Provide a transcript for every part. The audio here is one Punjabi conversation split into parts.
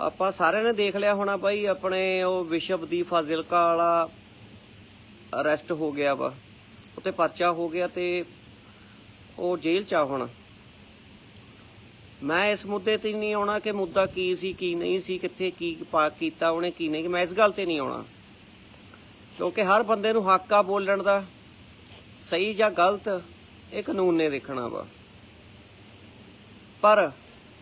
ਆਪਾਂ ਸਾਰਿਆਂ ਨੇ ਦੇਖ ਲਿਆ ਹੋਣਾ ਬਾਈ, ਆਪਣੇ ਉਹ ਵਿਸ਼ਵਦੀਪ ਫਾਜ਼ਿਲਕਾ ਵਾਲਾ ਅਰੈਸਟ ਹੋ ਗਿਆ ਵਾ। ਉੱਤੇ ਪਰਚਾ ਹੋ ਗਿਆ ਤੇ ਉਹ ਜੇਲ੍ਹ ਚ ਆ ਹੁਣ। ਮੈਂ ਇਸ ਮੁੱਦੇ ਤੇ ਨਹੀਂ ਆਉਣਾ ਕਿ ਮੁੱਦਾ ਕੀ ਸੀ, ਕੀ ਨਹੀਂ ਸੀ, ਕਿੱਥੇ ਕੀ ਪਾਕ ਕੀਤਾ ਉਹਨੇ, ਕੀ ਨਹੀਂ। ਮੈਂ ਇਸ ਗੱਲ ਤੇ ਨਹੀਂ ਆਉਣਾ। ਕਿਉਂਕਿ ਹਰ ਬੰਦੇ ਨੂੰ ਹੱਕ ਆ ਬੋਲਣ ਦਾ। ਸਹੀ ਜਾਂ ਗਲਤ, ਇਹ ਕਾਨੂੰਨ ਨੇ ਦੇਖਣਾ ਵਾ। ਪਰ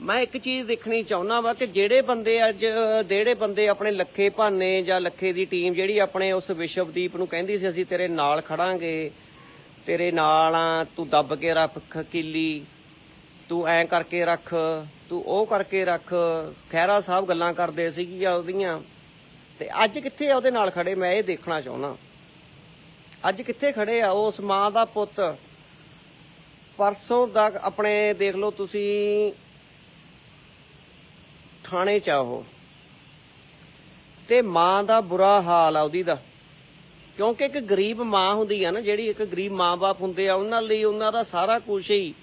ਮੈਂ ਇੱਕ ਚੀਜ਼ ਦੇਖਣੀ ਚਾਹੁੰਦਾ ਵਾ ਕਿ ਜਿਹੜੇ ਬੰਦੇ ਅੱਜ, ਜਿਹੜੇ ਬੰਦੇ ਆਪਣੇ ਲੱਖੇ ਭਾਨੇ ਜਾਂ ਲੱਖੇ ਦੀ ਟੀਮ ਜਿਹੜੀ ਆਪਣੇ ਉਸ ਵਿਸ਼ਵਦੀਪ ਨੂੰ ਕਹਿੰਦੀ ਸੀ, ਅਸੀਂ ਤੇਰੇ ਨਾਲ ਖੜਾਂਗੇ, ਤੇਰੇ ਨਾਲ ਆ, ਤੂੰ ਦੱਬ ਕੇ ਰੱਖ ਕਿੱਲੀ ਤੂੰ ਐਂ ਕਰਕੇ ਰੱਖ, ਤੂੰ ਉਹ ਕਰਕੇ ਰੱਖ। ਖਹਿਰਾ ਸਾਹਿਬ ਗੱਲਾਂ ਕਰਦੇ ਸੀਗੀਆਂ ਉਹਦੀਆਂ। ਤੇ ਅੱਜ ਕਿੱਥੇ ਆ ਉਹਦੇ ਨਾਲ ਖੜੇ? ਮੈਂ ਇਹ ਦੇਖਣਾ ਚਾਹੁੰਦਾ। ਅੱਜ ਕਿੱਥੇ ਖੜੇ ਆ? ਉਸ ਮਾਂ ਦਾ ਪੁੱਤ। ਪਰਸੋਂ ਤੱਕ ਆਪਣੇ, ਦੇਖ ਲਓ ਤੁਸੀਂ ਥਾਣੇ ਚ ਆ ਉਹ। ਤੇ ਮਾਂ ਦਾ ਬੁਰਾ ਹਾਲ ਆ ਉਹਦੀ ਦਾ। ਕਿਉਂਕਿ ਇੱਕ ਗਰੀਬ ਮਾਂ ਹੁੰਦੀ ਆ ਨਾ, ਜਿਹੜੀ ਇੱਕ ਗਰੀਬ ਮਾਂ-ਬਾਪ ਹੁੰਦੇ ਆ, ਉਹਨਾਂ ਲਈ ਉਹਨਾਂ ਦਾ ਸਾਰਾ ਕੁਝ ਹੀ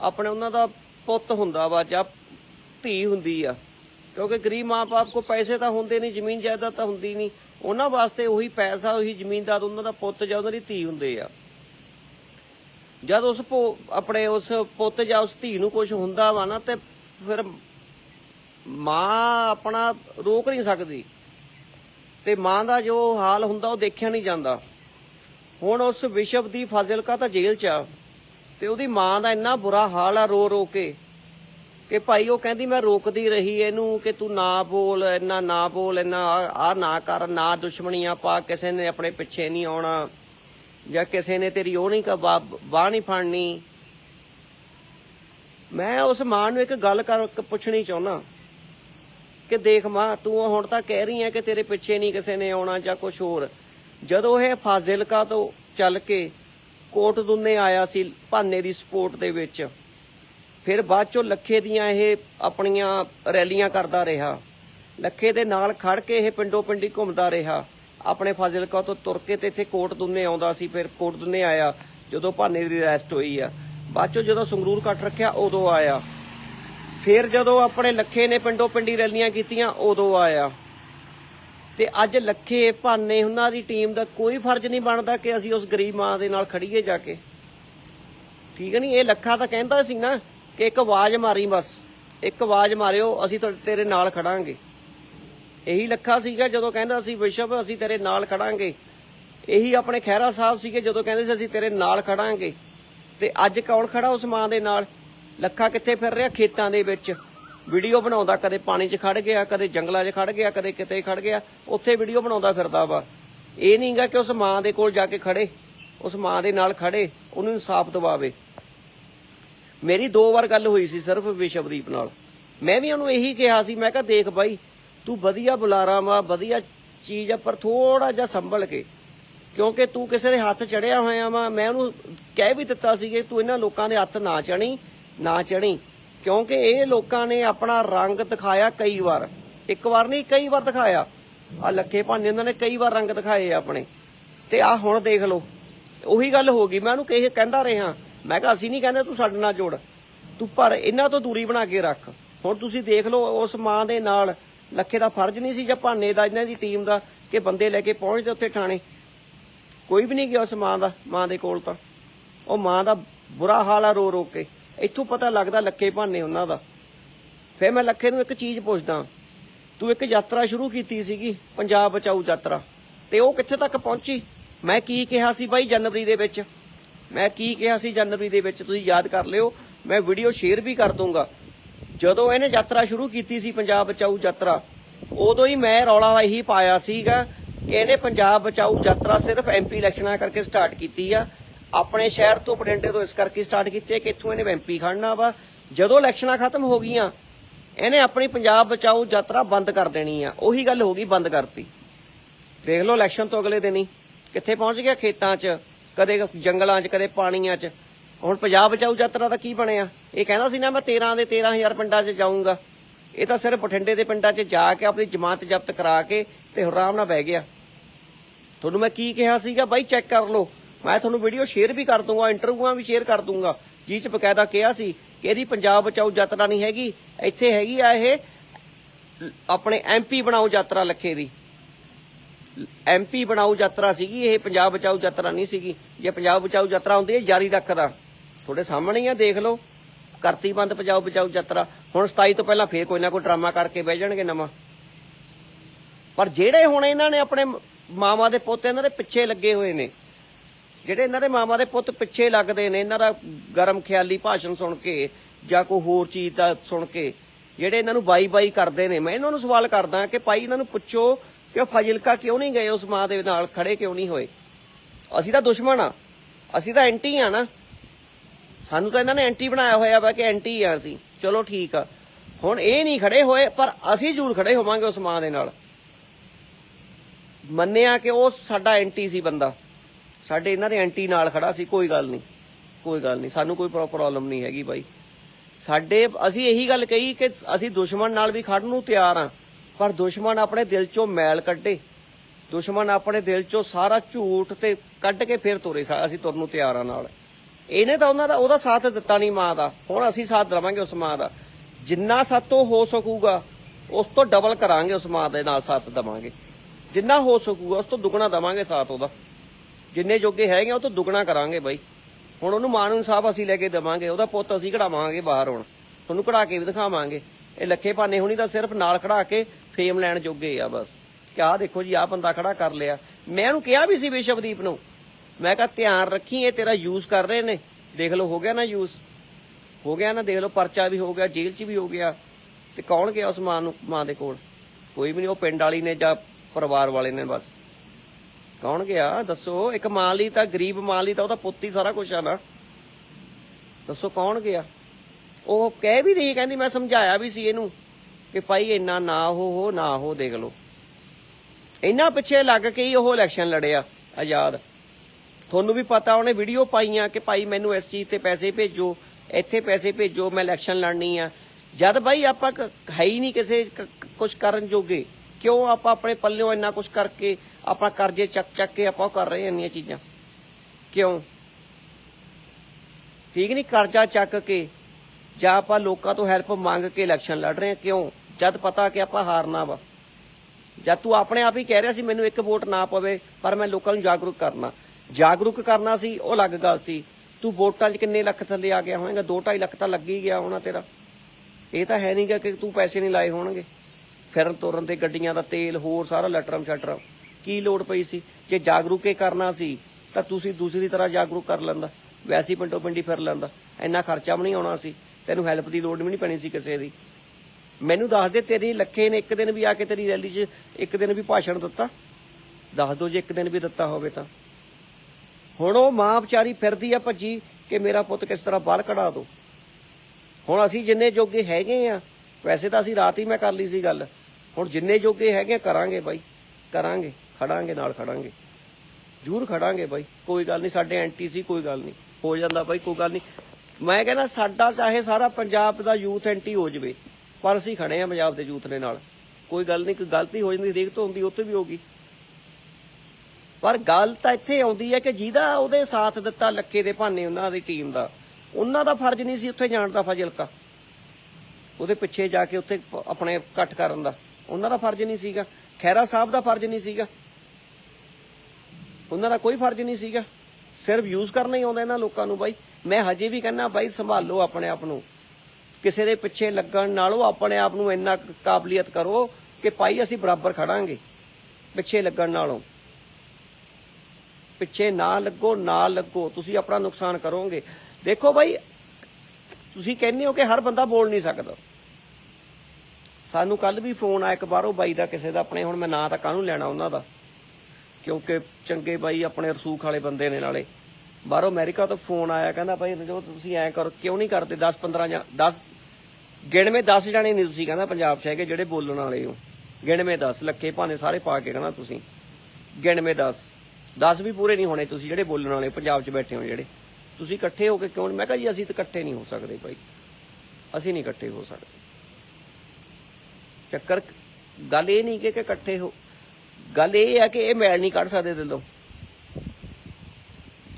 ਆਪਣੇ ਉਹਨਾਂ ਦਾ ਪੁੱਤ ਹੁੰਦਾ ਵਾ ਜਾਂ ਧੀ ਹੁੰਦੀ ਆ। ਕਿਉਂਕਿ ਗਰੀਬ ਮਾਂ-ਬਾਪ ਕੋ ਪੈਸੇ ਤਾਂ ਹੁੰਦੇ ਨਹੀਂ, ਜ਼ਮੀਨ ਜਾਇਦਾਦ ਤਾਂ ਹੁੰਦੀ ਨਹੀਂ। ਉਹਨਾਂ ਵਾਸਤੇ ਉਹੀ ਪੈਸਾ, ਉਹੀ ਜ਼ਮੀਨਦਾਰ ਉਹਨਾਂ ਦਾ ਪੁੱਤ ਜਾਂ ਉਹਨਾਂ ਦੀ ਧੀ ਹੁੰਦੇ ਆ। ਜਦ ਉਸ ਆਪਣੇ ਉਸ ਪੁੱਤ ਜਾਂ ਉਸ ਧੀ ਨੂੰ ਕੁਝ ਹੁੰਦਾ ਵਾ ਨਾ, ਤੇ ਫਿਰ ਮਾਂ ਆਪਣਾ ਰੋਕ ਨਹੀਂ ਸਕਦੀ। ਤੇ ਮਾਂ ਦਾ ਜੋ ਹਾਲ ਹੁੰਦਾ ਉਹ ਦੇਖਿਆ ਨਹੀਂ ਜਾਂਦਾ। ਹੁਣ ਉਸ ਵਿਸ਼ਵ ਦੀ ਫਾਜ਼ਿਲਕਾ ਤਾਂ ਜੇਲ੍ਹ 'ਚ ਆ। ਤੇ ਉਹਦੀ ਮਾਂ ਦਾ ਇੰਨਾ ਬੁਰਾ ਹਾਲ ਆ ਰੋ ਰੋ ਕੇ, ਕਿ ਭਾਈ ਉਹ ਕਹਿੰਦੀ, ਮੈਂ ਰੋਕਦੀ ਰਹੀ ਇਹਨੂੰ ਕਿ ਤੂੰ ਨਾ ਬੋਲ, ਇੰਨਾ ਨਾ ਬੋਲ, ਇੰਨਾ ਆ ਨਾ ਕਰ, ਨਾ ਦੁਸ਼ਮਣੀਆਂ ਪਾ, ਕਿਸੇ ਨੇ ਆਪਣੇ ਪਿੱਛੇ ਨਹੀਂ ਆਉਣਾ, ਜਾਂ ਕਿਸੇ ਨੇ ਤੇਰੀ ਉਹ ਨਹੀਂ ਕਬਾ ਬਾਹ ਨਹੀਂ ਫੜਨੀ। ਮੈਂ ਉਸ ਮਾਂ ਨੂੰ ਇੱਕ ਗੱਲ ਕਰ ਪੁੱਛਣੀ ਚਾਹੁੰਦਾ। ਕਿ ਦੇਖ ਮਾਂ, ਤੂੰ ਹੁਣ ਤਾਂ ਕਹਿ ਰਹੀ ਹੈ ਕਿ ਤੇਰੇ ਪਿੱਛੇ ਨਹੀਂ ਕਿਸੇ ਨੇ ਆਉਣਾ ਜਾਂ ਕੁਝ ਹੋਰ। ਜਦੋਂ ਇਹ ਫਾਜ਼ਿਲਕਾ ਤੋਂ ਚੱਲ ਕੇ ਕੋਟ ਦੁੰਨੇ ਆਇਆ ਸੀ ਭਾਨੇ ਦੀ ਸਪੋਰਟ ਦੇ ਵਿੱਚ, ਫਿਰ ਬਾਅਦ ਚੋਂ ਲੱਖੇ ਦੀਆਂ ਇਹ ਆਪਣੀਆਂ ਰੈਲੀਆਂ ਕਰਦਾ ਰਿਹਾ। ਲੱਖੇ ਦੇ ਨਾਲ ਖੜ ਕੇ ਇਹ ਪਿੰਡੋ ਪਿੰਡੀ ਘੁੰਮਦਾ ਰਿਹਾ। ਆਪਣੇ ਫਾਜ਼ਿਲਕਾ ਤੋਂ ਤੁਰ ਕੇ ਤੇ ਇੱਥੇ ਕੋਟ ਦੁੰਨੇ ਆਉਂਦਾ ਸੀ, ਫਿਰ ਕੋਟ ਦੁੰਨੇ ਆਇਆ ਜਦੋਂ ਭਾਨੇ ਦੀ ਅਰੈਸਟ ਹੋਈ ਆ। ਬਾਅਦ ਚੋਂ ਜਦੋਂ ਸੰਗਰੂਰ ਕੱਟ ਰੱਖਿਆ, ਉਦੋਂ ਆਇਆ। ਫਿਰ ਜਦੋਂ ਆਪਣੇ ਲੱਖੇ ਨੇ ਪਿੰਡੋ ਪਿੰਡੀ ਰੈਲੀਆਂ ਕੀਤੀਆਂ, ਉਦੋਂ ਆਇਆ। ਤੇ ਅੱਜ ਲੱਖੇ ਭਾਨੇ ਉਹਨਾਂ ਦੀ ਟੀਮ ਦਾ ਕੋਈ ਫਰਜ਼ ਨਹੀਂ ਬਣਦਾ ਕਿ ਅਸੀਂ ਉਸ ਗਰੀਬ ਮਾਂ ਦੇ ਨਾਲ ਖੜੀਏ ਜਾ ਕੇ। ਠੀਕ ਹੈ ਨਹੀਂ? ਇਹ ਲੱਖਾ ਤਾਂ ਕਹਿੰਦਾ ਸੀ ਨਾ ਕਿ ਇੱਕ ਆਵਾਜ਼ ਮਾਰੀ ਬਸ। ਇੱਕ ਆਵਾਜ਼ ਮਾਰਿਓ, ਅਸੀਂ ਤੇਰੇ ਨਾਲ ਖੜਾਂਗੇ। ਇਹੀ ਲੱਖਾ ਸੀਗਾ ਜਦੋਂ ਕਹਿੰਦਾ ਸੀ ਵਿਸ਼ਵ ਅਸੀਂ ਤੇਰੇ ਨਾਲ ਖੜਾਂਗੇ। ਇਹੀ ਆਪਣੇ ਖਹਿਰਾ ਸਾਹਿਬ ਸੀਗੇ ਜਦੋਂ ਕਹਿੰਦੇ ਸੀ, ਅਸੀਂ ਤੇਰੇ ਨਾਲ ਖੜਾਂਗੇ। ਤੇ ਅੱਜ ਕੌਣ ਖੜਾ ਉਸ ਮਾਂ ਦੇ ਨਾਲ? ਲੱਖਾ ਕਿੱਥੇ ਫਿਰ ਰਿਹਾ ਖੇਤਾਂ ਦੇ ਵਿੱਚ? ਵੀਡੀਓ ਬਣਾਉਂਦਾ ਕਦੇ ਪਾਣੀ 'ਚ ਖੜ ਗਿਆ, ਕਦੇ ਜੰਗਲਾਂ 'ਚ ਖੜ ਗਿਆ, ਕਦੇ ਕਿਤੇ ਖੜ ਗਿਆ। ਉੱਥੇ ਵੀਡੀਓ ਬਣਾਉਂਦਾ ਫਿਰਦਾ ਵਾ। ਇਹ ਨਹੀਂਗਾ ਕਿ ਉਸ ਮਾਂ ਦੇ ਕੋਲ ਜਾ ਕੇ ਖੜੇ ਉਸ ਮਾਂ ਦੇ ਨਾਲ ਖੜੇ ਉਹਨੂੰ ਇਨਸਾਫ ਦਿਵਾਵੇ। ਮੇਰੀ ਦੋ ਵਾਰ ਗੱਲ ਹੋਈ ਸੀ ਸਿਰਫ ਵਿਸ਼ਵਦੀਪ ਨਾਲ। ਮੈਂ ਵੀ ਉਹਨੂੰ ਇਹੀ ਕਿਹਾ ਸੀ, ਮੈਂ ਕਿਹਾ, ਦੇਖ ਬਾਈ, ਤੂੰ ਵਧੀਆ ਬੁਲਾਰਾ ਵਾ, ਵਧੀਆ ਚੀਜ਼ ਆ, ਪਰ ਥੋੜਾ ਜਿਹਾ ਸੰਭਲ ਕੇ। ਕਿਉਂਕਿ ਤੂੰ ਕਿਸੇ ਦੇ ਹੱਥ ਚੜਿਆ ਹੋਇਆ ਵਾ। ਮੈਂ ਉਹਨੂੰ ਕਹਿ ਵੀ ਦਿੱਤਾ ਸੀ ਕਿ ਤੂੰ ਇਹਨਾਂ ਲੋਕਾਂ ਦੇ ਹੱਥ ਨਾ ਚੜੀ ਨਾ ਚੜੀ। ਕਿਉਂਕਿ ਇਹ ਲੋਕਾਂ ਨੇ ਆਪਣਾ ਰੰਗ ਦਿਖਾਇਆ ਕਈ ਵਾਰ। ਇੱਕ ਵਾਰ ਨਹੀਂ, ਕਈ ਵਾਰ ਦਿਖਾਇਆ। ਆ ਲੱਖੇ ਭਾਨੇ ਉਹਨਾਂ ਨੇ ਕਈ ਵਾਰ ਰੰਗ ਦਿਖਾਏ ਆ ਆਪਣੇ। ਤੇ ਆ ਹੁਣ ਦੇਖ ਲਓ। ਉਹੀ ਗੱਲ ਹੋ ਗਈ। ਮੈਂ ਉਹਨੂੰ ਕਹੇ, ਕਹਿੰਦਾ ਰਿਹਾ, ਮੈਂ ਕਿਹਾ, ਅਸੀਂ ਨਹੀਂ ਕਹਿੰਦੇ ਤੂੰ ਸਾਡੇ ਨਾਲ ਜੋੜ। ਤੂੰ ਪਰ ਇਹਨਾਂ ਤੋਂ ਦੂਰੀ ਬਣਾ ਕੇ ਰੱਖ। ਹੁਣ ਤੁਸੀਂ ਦੇਖ ਲਓ, ਉਸ ਮਾਂ ਦੇ ਨਾਲ ਲੱਖੇ ਦਾ ਫਰਜ਼ ਨਹੀਂ ਸੀ ਜਾਂ ਭਾਨੇ ਦਾ, ਇਹਨਾਂ ਦੀ ਟੀਮ ਦਾ, ਕਿ ਬੰਦੇ ਲੈ ਕੇ ਪਹੁੰਚਦੇ ਉੱਥੇ ਥਾਣੇ। ਕੋਈ ਵੀ ਨਹੀਂ ਗਿਆ ਉਸ ਮਾਂ ਦਾ, ਮਾਂ ਦੇ ਕੋਲ ਤਾਂ। ਉਹ ਮਾਂ ਦਾ ਬੁਰਾ ਹਾਲ ਆ ਰੋ ਰੋ ਕੇ। ਇੱਥੋਂ ਪਤਾ ਲੱਗਦਾ ਲੱਕੇ ਭਾਨੇ ਉਹਨਾਂ ਦਾ। ਫਿਰ ਮੈਂ ਲੱਖੇ ਨੂੰ ਇੱਕ ਚੀਜ਼ ਪੁੱਛਦਾ, ਤੂੰ ਇੱਕ ਯਾਤਰਾ ਸ਼ੁਰੂ ਕੀਤੀ ਸੀਗੀ, ਪੰਜਾਬ ਬਚਾਊ ਯਾਤਰਾ। ਤੇ ਉਹ ਕਿੱਥੇ ਤੱਕ ਪਹੁੰਚੀ? ਮੈਂ ਕੀ ਕਿਹਾ ਸੀ ਬਾਈ ਜਨਵਰੀ ਦੇ ਵਿੱਚ? ਮੈਂ ਕੀ ਕਿਹਾ ਸੀ ਜਨਵਰੀ ਦੇ ਵਿੱਚ? ਤੁਸੀਂ ਯਾਦ ਕਰ ਲਿਓ, ਮੈਂ ਵੀਡੀਓ ਸ਼ੇਅਰ ਵੀ ਕਰ ਦੂੰਗਾ। ਜਦੋਂ ਇਹਨੇ ਯਾਤਰਾ ਸ਼ੁਰੂ ਕੀਤੀ ਸੀ ਪੰਜਾਬ ਬਚਾਊ ਯਾਤਰਾ, ਉਦੋਂ ਹੀ ਮੈਂ ਰੌਲਾ ਇਹੀ ਪਾਇਆ ਸੀਗਾ ਕਿ ਇਹਨੇ ਪੰਜਾਬ ਬਚਾਓ ਯਾਤਰਾ ਸਿਰਫ ਐਮਪੀ ਇਲੈਕਸ਼ਨਾਂ ਕਰਕੇ ਸਟਾਰਟ ਕੀਤੀ ਆ। ਆਪਣੇ ਸ਼ਹਿਰ ਤੋਂ ਬਠਿੰਡੇ ਤੋਂ ਇਸ ਕਰਕੇ ਸਟਾਰਟ ਕੀਤੀ ਹੈ ਕਿ ਇੱਥੋਂ ਇਹਨੇ ਐਮਪੀ ਖੜਨਾ ਵਾ। ਜਦੋਂ ਇਲੈਕਸ਼ਨਾਂ ਖਤਮ ਹੋ ਗਈਆਂ, ਇਹਨੇ ਆਪਣੀ ਪੰਜਾਬ ਬਚਾਓ ਯਾਤਰਾ ਬੰਦ ਕਰ ਦੇਣੀ ਆ। ਉਹੀ ਗੱਲ ਹੋ ਗਈ, ਬੰਦ ਕਰਤੀ। ਦੇਖ ਲਓ ਇਲੈਕਸ਼ਨ ਤੋਂ ਅਗਲੇ ਦਿਨ ਹੀ ਕਿੱਥੇ ਪਹੁੰਚ ਗਿਆ ਖੇਤਾਂ 'ਚ, ਕਦੇ ਜੰਗਲਾਂ 'ਚ, ਕਦੇ ਪਾਣੀਆਂ 'ਚ। ਹੁਣ ਪੰਜਾਬ ਬਚਾਓ ਯਾਤਰਾ ਦਾ ਕੀ ਬਣਿਆ? ਇਹ ਕਹਿੰਦਾ ਸੀ ਨਾ, ਮੈਂ 13 ਦੇ 13000 ਪਿੰਡਾਂ 'ਚ ਜਾਊਂਗਾ। ਇਹ ਤਾਂ ਸਿਰਫ ਬਠਿੰਡੇ ਦੇ ਪਿੰਡਾਂ 'ਚ ਜਾ ਕੇ ਆਪਣੀ ਜਮਾਤ ਜ਼ਬਤ ਕਰਾ ਕੇ ਤੇ ਆਰਾਮ ਨਾਲ ਬਹਿ ਗਿਆ। ਤੁਹਾਨੂੰ ਮੈਂ ਕੀ ਕਿਹਾ ਸੀਗਾ? ਬਾਈ ਚੈੱਕ ਕਰ ਲਓ। ਮੈਂ ਤੁਹਾਨੂੰ ਵੀਡੀਓ ਸ਼ੇਅਰ ਵੀ ਕਰ ਦੂੰਗਾ ਇੰਟਰਵਿਊਆਂ ਵੀ ਸ਼ੇਅਰ ਕਰ ਦੂੰਗਾ ਜੀ ਚ ਬਕਾਇਦਾ ਕਿਹਾ ਸੀ ਕਿ ਇਹਦੀ ਪੰਜਾਬ ਬਚਾਓ ਯਾਤਰਾ ਨਹੀਂ ਹੈਗੀ। ਇੱਥੇ ਹੈਗੀ ਆ ਇਹ ਆਪਣੇ ਐਮਪੀ ਬਣਾਓ ਯਾਤਰਾ ਲੱਖੇ ਦੀ। ਐਮਪੀ ਬਣਾਓ ਯਾਤਰਾ ਸੀਗੀ, ਇਹ ਪੰਜਾਬ ਬਚਾਓ ਯਾਤਰਾ ਨਹੀਂ ਸੀਗੀ। ਜੇ ਪੰਜਾਬ ਬਚਾਓ ਯਾਤਰਾ ਹੁੰਦੀ ਹੈ ਜਾਰੀ ਰੱਖਦਾ। ਤੁਹਾਡੇ ਸਾਹਮਣੇ ਹੀ ਆ, ਦੇਖ ਲਓ। ਕਰਤੀ ਬੰਦ ਪੰਜਾਬ ਬਚਾਓ ਯਾਤਰਾ। ਹੁਣ 27 ਤੋਂ ਪਹਿਲਾਂ ਫੇਰ ਕੋਈ ਨਾ ਕੋਈ ਡਰਾਮਾ ਕਰਕੇ ਬਹਿ ਜਾਣਗੇ ਨਵਾਂ। ਪਰ ਜਿਹੜੇ ਹੁਣ ਇਹਨਾਂ ਨੇ ਆਪਣੇ ਮਾਵਾਂ ਦੇ ਪੋਤੇ ਇਹਨਾਂ ਦੇ ਪਿੱਛੇ ਲੱਗੇ ਹੋਏ ਨੇ ਜਿਹੜੇ ਇਹਨਾਂ ਦੇ ਮਾਮਾ ਦੇ ਪੁੱਤ ਪਿੱਛੇ ਲੱਗਦੇ ਨੇ, ਇਹਨਾਂ ਦਾ ਗਰਮ ਖਿਆਲੀ ਭਾਸ਼ਣ ਸੁਣ ਕੇ ਜਾਂ ਕੋਈ ਹੋਰ ਚੀਜ਼ ਦਾ ਸੁਣ ਕੇ ਜਿਹੜੇ ਇਹਨਾਂ ਨੂੰ ਬਾਈ ਬਾਈ ਕਰਦੇ ਨੇ, ਮੈਂ ਇਹਨਾਂ ਨੂੰ ਸਵਾਲ ਕਰਦਾ ਕਿ ਭਾਈ ਇਹਨਾਂ ਨੂੰ ਪੁੱਛੋ ਕਿ ਉਹ ਫਾਜ਼ਿਲਕਾ ਕਿਉਂ ਨਹੀਂ ਗਏ, ਉਸ ਮਾਂ ਦੇ ਨਾਲ ਖੜੇ ਕਿਉਂ ਨਹੀਂ ਹੋਏ? ਅਸੀਂ ਤਾਂ ਦੁਸ਼ਮਣ ਆ, ਅਸੀਂ ਤਾਂ ਐਂਟੀ ਆ ਨਾ। ਸਾਨੂੰ ਤਾਂ ਇਹਨਾਂ ਨੇ ਐਂਟੀ ਬਣਾਇਆ ਹੋਇਆ ਵਾ ਕਿ ਐਂਟੀ ਆ ਅਸੀਂ। ਚਲੋ ਠੀਕ ਆ। ਹੁਣ ਇਹ ਨਹੀਂ ਖੜੇ ਹੋਏ, ਪਰ ਅਸੀਂ ਜ਼ਰੂਰ ਖੜੇ ਹੋਵਾਂਗੇ ਉਸ ਮਾਂ ਦੇ ਨਾਲ। ਮੰਨਿਆ ਕਿ ਉਹ ਸਾਡਾ ਐਂਟੀ ਸੀ ਬੰਦਾ। ਸਾਡੇ ਇਹਨਾਂ ਦੇ ਐਂਟੀ ਨਾਲ ਖੜਾ ਸੀ, ਕੋਈ ਗੱਲ ਨਹੀਂ, ਕੋਈ ਗੱਲ ਨਹੀਂ, ਸਾਨੂੰ ਕੋਈ ਪ੍ਰੋਬਲਮ ਨਹੀਂ ਹੈਗੀ ਬਾਈ। ਸਾਡੇ, ਅਸੀਂ ਇਹੀ ਗੱਲ ਕਹੀ ਕਿ ਅਸੀਂ ਦੁਸ਼ਮਣ ਨਾਲ ਵੀ ਖੜਨ ਨੂੰ ਤਿਆਰ ਆ ਪਰ ਦੁਸ਼ਮਣ ਆਪਣੇ ਦਿਲ ਚੋਂ ਮੈਲ ਕੱਢੇ। ਦੁਸ਼ਮਣ ਆਪਣੇ ਦਿਲ ਚੋਂ ਸਾਰਾ ਝੂਠ ਤੇ ਕੱਢ ਕੇ ਫਿਰ ਤੁਰੇ ਅਸੀਂ ਤੁਰਨ ਨੂੰ ਤਿਆਰ ਆ ਨਾਲ। ਇਹਨੇ ਤਾਂ ਉਹਨਾਂ ਦਾ, ਉਹਦਾ ਸਾਥ ਦਿੱਤਾ ਨਹੀਂ ਮਾਂ ਦਾ, ਹੁਣ ਅਸੀਂ ਸਾਥ ਦੇਵਾਂਗੇ ਉਸ ਮਾਂ ਦਾ। ਜਿੰਨਾ ਸਾਤੋਂ ਹੋ ਸਕੂਗਾ, ਉਸ ਤੋਂ ਡਬਲ ਕਰਾਂਗੇ ਉਸ ਮਾਂ ਦੇ ਨਾਲ ਸਾਥ ਦੇਵਾਂਗੇ। ਜਿੰਨਾ ਹੋ ਸਕੂਗਾ, ਉਸ ਤੋਂ ਦੁੱਗਣਾ ਦੇਵਾਂਗੇ ਸਾਥ ਉਹਦਾ। ਜਿੰਨੇ ਜੋਗੇ ਹੈਗੇ ਉਹ ਤੋਂ ਦੁੱਗਣਾ ਕਰਾਂਗੇ ਬਾਈ। ਹੁਣ ਉਹਨੂੰ ਮਾਂ ਨੂੰ ਇਨਸਾਫ ਅਸੀਂ ਲੈ ਕੇ ਦੇਵਾਂਗੇ, ਉਹਦਾ ਪੁੱਤ ਅਸੀਂ ਕਢਾਵਾਂਗੇ ਬਾਹਰ ਹੁਣ। ਤੁਹਾਨੂੰ ਕਢਾ ਕੇ ਵੀ ਦਿਖਾਵਾਂਗੇ। ਇਹ ਲੱਖੇ ਭਾਨੇ ਹੁਣੀ ਤਾਂ ਸਿਰਫ ਨਾਲ ਖੜਾ ਕੇ ਫੇਮ ਲੈਣ ਜੋਗੇ ਆ ਬਸ। ਕਿ ਆਹ ਦੇਖੋ ਜੀ, ਆਹ ਬੰਦਾ ਖੜਾ ਕਰ ਲਿਆ। ਮੈਂ ਉਹਨੂੰ ਕਿਹਾ ਵੀ ਸੀ ਵਿਸ਼ਵਦੀਪ ਨੂੰ। ਮੈਂ ਕਿਹਾ, ਧਿਆਨ ਰੱਖੀ, ਇਹ ਤੇਰਾ ਯੂਜ਼ ਕਰ ਰਹੇ ਨੇ। ਦੇਖ ਲਓ, ਹੋ ਗਿਆ ਨਾ ਯੂਜ਼ ਹੋ ਗਿਆ ਨਾ, ਦੇਖ ਲਓ, ਪਰਚਾ ਵੀ ਹੋ ਗਿਆ, ਜੇਲ੍ਹ 'ਚ ਵੀ ਹੋ ਗਿਆ। ਤੇ ਕੌਣ ਗਿਆ ਉਸ ਮਾਂ ਨੂੰ, ਮਾਂ ਦੇ ਕੋਲ? ਕੋਈ ਵੀ ਨਹੀਂ, ਉਹ ਪਿੰਡ ਵਾਲੀ ਨੇ ਜਾਂ ਪਰਿਵਾਰ ਵਾਲੇ ਨੇ ਬਸ। ਕੌਣ ਗਿਆ? ਦੱਸੋ, ਇੱਕ ਮਾਂ ਲਈ ਤਾਂ ਗਰੀਬ ਮਾਂ ਲਈ ਤਾਂ ਉਹਦਾ ਪੁੱਤ ਹੀ ਸਾਰਾ ਕੁਝ ਆ ਨਾ। ਦੱਸੋ ਕੌਣ ਗਿਆ? ਉਹ ਕਹਿ ਵੀ ਰਹੀ, ਕਹਿੰਦੀ ਮੈਂ ਸਮਝਾਇਆ ਵੀ ਸੀ ਇਹਨੂੰ ਕਿ ਭਾਈ ਇੰਨਾ ਨਾ ਹੋ ਹੋ, ਨਾ ਹੋ, ਦੇਖ ਲਓ। ਇੰਨਾ ਪਿੱਛੇ ਲੱਗ ਕੇ ਹੀ ਉਹ ਇਲੈਕਸ਼ਨ ਲੜਿਆ, ਆਜ਼ਾਦ। ਤੁਹਾਨੂੰ ਵੀ ਪਤਾ, ਉਹਨੇ ਵੀਡੀਓ ਪਾਈਆਂ ਕਿ ਭਾਈ ਮੈਨੂੰ ਇਸ ਚੀਜ਼ ਤੇ ਪੈਸੇ ਭੇਜੋ, ਇੱਥੇ ਪੈਸੇ ਭੇਜੋ, ਮੈਂ ਇਲੈਕਸ਼ਨ ਲੜਨੀ ਆ। ਜਦ ਭਾਈ ਆਪਾਂ ਹੈ ਹੀ ਨਹੀਂ ਕਿਸੇ ਕੁਝ ਕਰਨ ਜੋਗੇ, ਕਿਉਂ ਆਪਾਂ ਆਪਣੇ ਪੱਲਿਓਂ ਇੰਨਾ ਕੁਝ ਕਰਕੇ ਆਪਾਂ ਕਰਜ਼ੇ ਚੱਕ ਚੱਕ ਕੇ ਆਪਾਂ ਉਹ ਕਰ ਰਹੇ ਇੰਨੀਆਂ ਚੀਜ਼ਾਂ। ਕਿਉਂ? ਠੀਕ ਨਹੀਂ ਕਰਜ਼ਾ ਚੱਕ ਕੇ ਜਾਂ ਆਪਾਂ ਲੋਕਾਂ ਤੋਂ ਹੈਲਪ ਮੰਗ ਕੇ ਇਲੈਕਸ਼ਨ ਲੜ ਰਹੇ ਕਿਉਂ? ਜਦ ਪਤਾ ਕਿ ਆਪਾਂ ਹਾਰਨਾ ਵਾ। ਜਦ ਤੂੰ ਆਪਣੇ ਆਪ ਹੀ ਕਹਿ ਰਿਹਾ ਸੀ ਮੈਨੂੰ ਇੱਕ ਵੋਟ ਨਾ ਪਵੇ, ਪਰ ਮੈਂ ਲੋਕਾਂ ਨੂੰ ਜਾਗਰੂਕ ਕਰਨਾ। ਜਾਗਰੂਕ ਕਰਨਾ ਸੀ, ਉਹ ਅਲੱਗ ਗੱਲ ਸੀ। ਤੂੰ ਵੋਟਾਂ 'ਚ ਕਿੰਨੇ ਲੱਖ ਥੱਲੇ ਆ ਗਿਆ ਹੋਵੇਗਾ 2.5 ਲੱਖ ਤਾਂ ਲੱਗ ਹੀ ਗਿਆ ਹੋਣਾ ਤੇਰਾ। ਇਹ ਤਾਂ ਹੈ ਨਹੀਂਗਾ ਕਿ ਤੂੰ ਪੈਸੇ ਨਹੀਂ ਲਾਏ ਹੋਣਗੇ। ਫਿਰਨ ਤੁਰਨ ਤੇ ਗੱਡੀਆਂ ਦਾ ਤੇਲ, ਹੋਰ ਸਾਰਾ ਲਟਰਮ ਛਟਰਮ ਕੀ ਲੋੜ ਪਈ ਸੀ? ਜੇ ਜਾਗਰੂਕ ਹੀ ਕਰਨਾ ਸੀ ਤਾਂ ਤੁਸੀਂ ਦੂਸਰੀ ਤਰ੍ਹਾਂ ਜਾਗਰੂਕ ਕਰ ਲੈਂਦਾ ਵੈਸੀ ਪਿੰਡੋਂ ਪਿੰਡੀ ਫਿਰ ਲੈਂਦਾ। ਇੰਨਾ ਖਰਚਾ ਵੀ ਨਹੀਂ ਆਉਣਾ ਸੀ। ਤੈਨੂੰ ਹੈਲਪ ਦੀ ਲੋੜ ਵੀ ਨਹੀਂ ਪੈਣੀ ਸੀ ਕਿਸੇ ਦੀ। ਮੈਨੂੰ ਦੱਸ ਦੇ ਤੇਰੀ ਲੱਖੇ ਨੇ ਇੱਕ ਦਿਨ ਵੀ ਆ ਕੇ ਤੇਰੀ ਰੈਲੀ 'ਚ ਇੱਕ ਦਿਨ ਵੀ ਭਾਸ਼ਣ ਦਿੱਤਾ? ਦੱਸ ਦੋ ਜੇ ਇੱਕ ਦਿਨ ਵੀ ਦਿੱਤਾ ਹੋਵੇ ਤਾਂ। ਹੁਣ ਉਹ ਮਾਂ ਵਿਚਾਰੀ ਫਿਰਦੀ ਆ ਭੱਜੀ ਕਿ ਮੇਰਾ ਪੁੱਤ ਕਿਸ ਤਰ੍ਹਾਂ ਬਾਹਰ ਕਢਾ ਦੋ? ਹੁਣ ਅਸੀਂ ਜਿੰਨੇ ਜੋਗੇ ਹੈਗੇ ਆ ਵੈਸੇ ਤਾਂ ਅਸੀਂ ਰਾਤ ਹੀ ਮੈਂ ਕਰ ਲਈ ਸੀ ਗੱਲ। ਹੁਣ ਜਿੰਨੇ ਜੋਗੇ ਹੈਗੇ ਆ, ਕਰਾਂਗੇ ਬਾਈ। ਕਰਾਂਗੇ। ਖੜਾਂਗੇ, ਨਾਲ ਖੜਾਂਗੇ। ਜ਼ਰੂਰ ਖੜਾਂਗੇ ਬਾਈ, ਕੋਈ ਗੱਲ ਨਹੀਂ, ਸਾਡੇ ਐਂਟੀ ਸੀ, ਕੋਈ ਗੱਲ ਨਹੀਂ। ਹੋ ਜਾਂਦਾ ਬਾਈ, ਕੋਈ ਗੱਲ ਨਹੀਂ। ਮੈਂ ਕਹਿੰਦਾ ਸਾਡਾ ਚਾਹੇ ਸਾਰਾ ਪੰਜਾਬ ਦਾ ਯੂਥ ਐਂਟੀ ਹੋ ਜਵੇ, ਪਰ ਅਸੀਂ ਖੜੇ ਆ ਪੰਜਾਬ ਦੇ ਯੂਥ ਦੇ ਨਾਲ। ਕੋਈ ਗੱਲ ਨਹੀਂ, ਕੋਈ ਗਲਤੀ ਹੋ ਜਾਂਦੀ, ਦੇਖ ਤੋਂ ਹੁੰਦੀ, ਉੱਥੇ ਵੀ ਹੋਗੀ ਪਰ ਗੱਲ ਤਾਂ ਇੱਥੇ ਆਉਂਦੀ ਹੈ ਕਿ ਜਿਹਦਾ ਉਹਦੇ ਸਾਥ ਦਿੱਤਾ ਲੱਕੇ ਦੇ ਭਾਨੇ ਉਹਨਾਂ ਦੀ ਟੀਮ ਦਾ, ਉਹਨਾਂ ਦਾ ਫਰਜ਼ ਨਹੀਂ ਸੀ ਉੱਥੇ ਜਾਣ ਦਾ ਫਜ਼ਲਕਾ। ਉਹਦੇ ਪਿੱਛੇ ਜਾ ਕੇ ਉੱਥੇ ਆਪਣੇ ਇਕੱਠ ਕਰਨ ਦਾ, ਉਹਨਾਂ ਦਾ ਫਰਜ਼ ਨਹੀਂ ਸੀਗਾ। ਖੈਰਾ ਸਾਹਿਬ ਦਾ ਫਰਜ਼ ਨਹੀਂ ਸੀਗਾ। ਉਹਨਾਂ ਦਾ ਕੋਈ ਫਰਜ਼ ਨਹੀਂ ਸੀਗਾ। ਸਿਰਫ ਯੂਜ਼ ਕਰਨਾ ਹੀ ਆਉਂਦਾ ਇਹਨਾਂ ਲੋਕਾਂ ਨੂੰ ਬਾਈ। ਮੈਂ ਹਜੇ ਵੀ ਕਹਿੰਦਾ, ਬਾਈ ਸੰਭਾਲੋ ਆਪਣੇ ਆਪ ਨੂੰ। ਕਿਸੇ ਦੇ ਪਿੱਛੇ ਲੱਗਣ ਨਾਲੋਂ ਆਪਣੇ ਆਪ ਨੂੰ ਇੰਨਾ ਕਾਬਲੀਅਤ ਕਰੋ ਕਿ ਭਾਈ ਅਸੀਂ ਬਰਾਬਰ ਖੜਾਂਗੇ, ਪਿੱਛੇ ਲੱਗਣ ਨਾਲੋਂ। ਪਿੱਛੇ ਨਾ ਲੱਗੋ ਨਾ ਲੱਗੋ, ਤੁਸੀਂ ਆਪਣਾ ਨੁਕਸਾਨ ਕਰੋਗੇ। ਦੇਖੋ ਭਾਈ ਤੁਸੀਂ ਕਹਿੰਦੇ ਹੋ ਕਿ ਹਰ ਬੰਦਾ ਬੋਲ ਨਹੀਂ ਸਕਦਾ। ਸਾਨੂੰ ਕੱਲ ਵੀ ਫੋਨ ਆਇਆ ਇੱਕ ਬਾਹਰੋਂ ਬਾਈ ਦਾ ਕਿਸੇ ਦਾ ਆਪਣੇ, ਹੁਣ ਮੈਂ ਨਾਂ ਤਾਂ ਕਾਹਨੂੰ ਲੈਣਾ ਉਹਨਾਂ ਦਾ। ਕਿਉਂਕਿ ਚੰਗੇ ਬਾਈ ਆਪਣੇ ਰਸੂਖ ਵਾਲੇ ਬੰਦੇ ਨੇ ਨਾਲੇ। ਬਾਹਰੋਂ ਅਮਰੀਕਾ ਤੋਂ ਫੋਨ ਆਇਆ, ਕਹਿੰਦਾ ਭਾਈ ਜੋ ਤੁਸੀਂ ਐਂ ਕਰੋ, ਕਿਉਂ ਨਹੀਂ ਕਰਦੇ? 10 15 ਜਾਂ 10 ਗਿਣਵੇਂ 10 ਜਾਣੇ ਨਹੀਂ ਤੁਸੀਂ, ਕਹਿੰਦਾ ਪੰਜਾਬ 'ਚ ਹੈਗੇ ਜਿਹੜੇ ਬੋਲਣ ਵਾਲੇ ਹੋ। ਗਿਣਵੇਂ 10 ਲੱਖੇ ਭਾਣੇ ਸਾਰੇ ਪਾ ਕੇ, ਕਹਿੰਦਾ ਤੁਸੀਂ। ਗਿਣਵੇਂ 10 10 ਵੀ ਪੂਰੇ ਨਹੀਂ ਹੋਣੇ ਤੁਸੀਂ ਜਿਹੜੇ ਬੋਲਣ ਵਾਲੇ ਪੰਜਾਬ 'ਚ ਬੈਠੇ ਹੋ ਜਿਹੜੇ। ਤੁਸੀਂ ਇਕੱਠੇ ਹੋ ਕੇ ਕਿਉਂ ਮੈਂ ਕਿਹਾ ਜੀ, ਅਸੀਂ ਤਾਂ ਇਕੱਠੇ ਨਹੀਂ ਹੋ ਸਕਦੇ ਭਾਈ ਅਸੀਂ ਨਹੀਂ ਇਕੱਠੇ ਹੋ ਸਕਦੇ। ਚੱਕਰ, ਗੱਲ ਇਹ ਨਹੀਂ ਕਿ ਇਕੱਠੇ ਹੋ ਗੱਲ ਇਹ ਹੈ ਕਿ ਇਹ ਮੈਲ ਨਹੀਂ ਕੱਢ ਸਕਦੇ ਦਿਲੋਂ।